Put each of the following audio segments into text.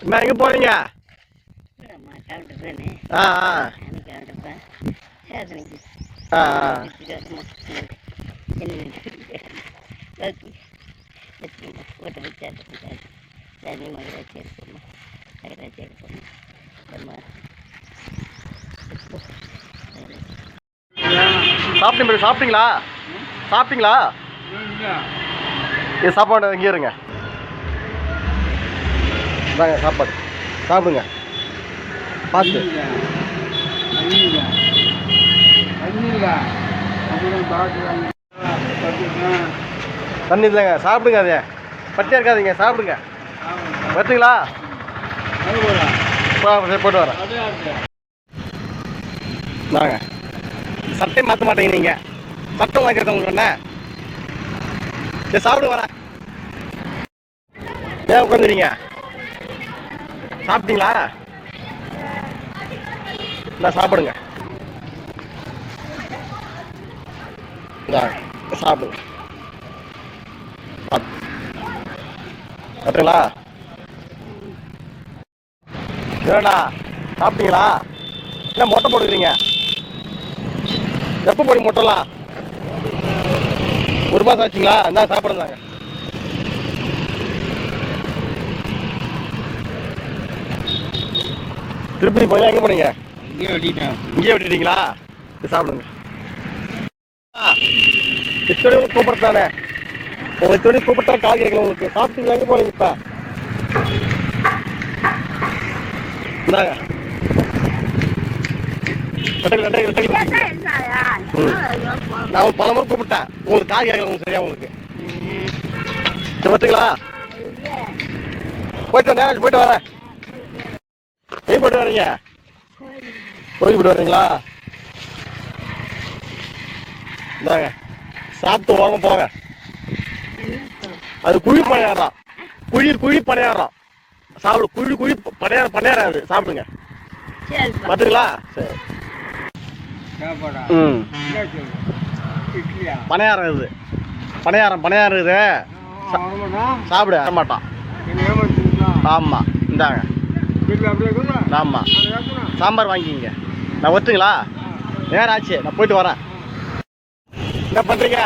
அம்மா எங்கே போகிறீங்க ஆ ஆ. ஆ சாப்பிட்டீங்க சாப்பிட்டீங்களா? சாப்பிட்டீங்களா? இது சாப்பாடு இங்கே இருங்க. இந்தாங்க சாப்பாடு. சாப்பிடுங்க. பார்த்து. தண்ணி இல்லைங்க. சாப்பிடுங்க அதே பட்டியா இருக்காதீங்க. சாப்பிடுங்க. சரி, போட்டு வரேன். வாங்க சட்டை மாற்ற மாட்டேங்க நீங்க. சட்டம் வாங்கிக்கிறத உங்களுக்கு என்ன சாப்பிடு வரேன். ஏன் உட்காந்துறீங்க சாப்பிட்டீங்களா? நான் சாப்பிடுங்க. சாப்பிடுங்க. சாப்பிடு. சாப்பிட்டீங்களா? ஏடா சாப்பிட்டீங்களா? என்ன மொட்டை போட்டுக்கிறீங்க? எப்போ போடுங்க மொட்டைலாம் ஒரு மாதம் ஆச்சுங்களா? என்ன சாப்பிடுங்க. திருப்பதி போய் எங்கே போனீங்க? இங்கே விட்டுட்டீங்களா? இது சாப்பிடுங்க. இத்தனை கூப்பிடுறதானே உங்க இத்தனை கூப்பிட்டா கால் கேட்கல உங்களுக்கு. சாப்பிட்டீங்களா? எங்கே போனீங்க இப்போ? இந்தாங்க. நான் பல முறை கூப்பிட்டேன். உங்களுக்கு கால் கேட்கல உங்களுக்கு சரியா உங்களுக்கு? பார்த்துங்களா போயிட்டு நேரம் போயிட்டு வரேன். போயிட்டு வரீங்க கோயில் போயிட்டு வரீங்களா இந்தாங்க சாப்பிட்டு வாங்க போங்க. அது குழி பணியாரம். குழி குழி பணியாரம். சாப்பிடு குழி குழி பணியாரம் பணியாரம் அது. சாப்பிடுங்க. பார்த்துங்களா சரி. ம். பணியாரம் இது. பணியாரம் பணியாரம் இது. சாப்பிடு மாட்டான் ஆமாம் இந்தாங்க. ஆமாம் சாம்பார் வாங்கிக்கிங்க. நான் ஒத்துங்களா? நேரம் ஆச்சு. நான் போயிட்டு வரேன். என்ன பண்ணுறீங்க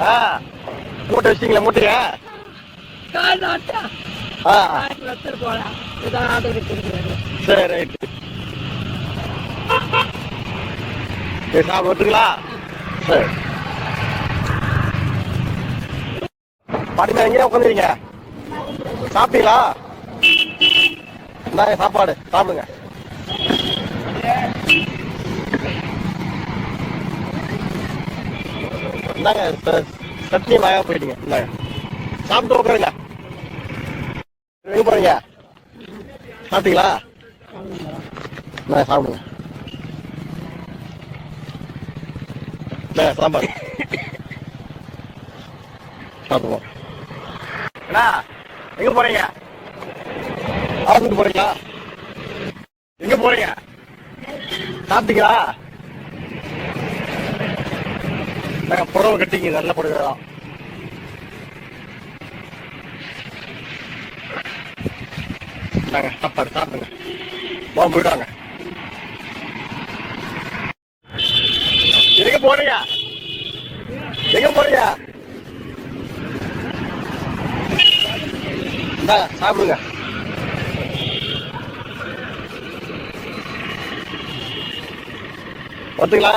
ஆ மூட்டை வச்சிங்களா மூட்டைங்க ஆ. சரி ரைட்டு சரி சாப்பிட ஒத்துங்களா? சரி. பாட்டிமா எங்கேயா உட்காந்துறீங்க சாப்பிட்டீங்களா? இந்தாங்க சாப்பாடு சாப்பிடுங்க. இந்தாங்க சட்னி வாங்க போயிட்டீங்க. இந்தாங்க. சாப்பிட்டு உட்காருங்க. எங்க போறீங்க? சாப்பிட்டீங்களா? இந்தாங்க சாப்பிடுங்க. இந்தாங்க சாம்பார் சாப்பிடுவோம். அண்ணா எங்க போறீங்க? ஆஃபீஸுக்கு போறீங்களா? எங்க போறீங்க? சாப்பிட்டீங்களா நாங்க புடவை கட்டிங்க நல்ல புடவை நாங்க சாப்பாடு சாப்பிடுங்க. வா போயிட்டாங்க எங்க போறீங்க? எங்க போறீங்க? சாப்பிடுங்க. பார்த்துங்களா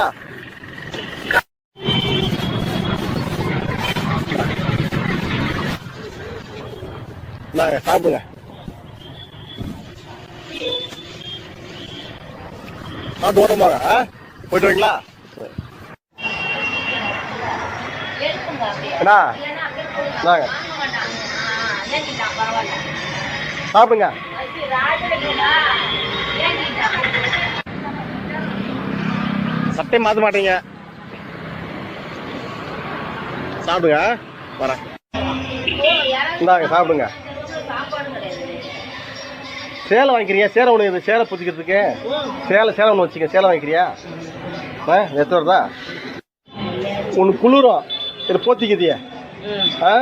இந்தாங்க சாப்பிடுங்க. சாப்பிட்டு ஓட்டமாக ஆ? போயிட்டு வரீங்களா? அண்ணா இந்தாங்க. சாப்பிடுங்க. சட்டை மாற்ற மாட்டீங்க. சாப்பிடுங்க. வரேன். இந்தாங்க சாப்பிடுங்க. சேலை வாங்கிக்கிறியா? சேலை ஒன்று சேலை புதிக்கிறதுக்கு. சேலை சேலை ஒன்று வச்சுக்க சேலை வாங்கிக்கிறியா? ஆ எத்தனை வருதா? ஒன்று குளிரும். இது போத்திக்குதிய. ஆ?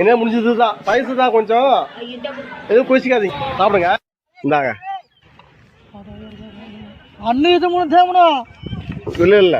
என்ன முடிஞ்சது தான் வயசு தான் கொஞ்சம். எதுவும் குளிச்சிக்காதீங்க. சாப்பிடுங்க. இந்தாங்க. அண்ணன் இது மூணு தேவனா? ഇല്ല ഇല്ല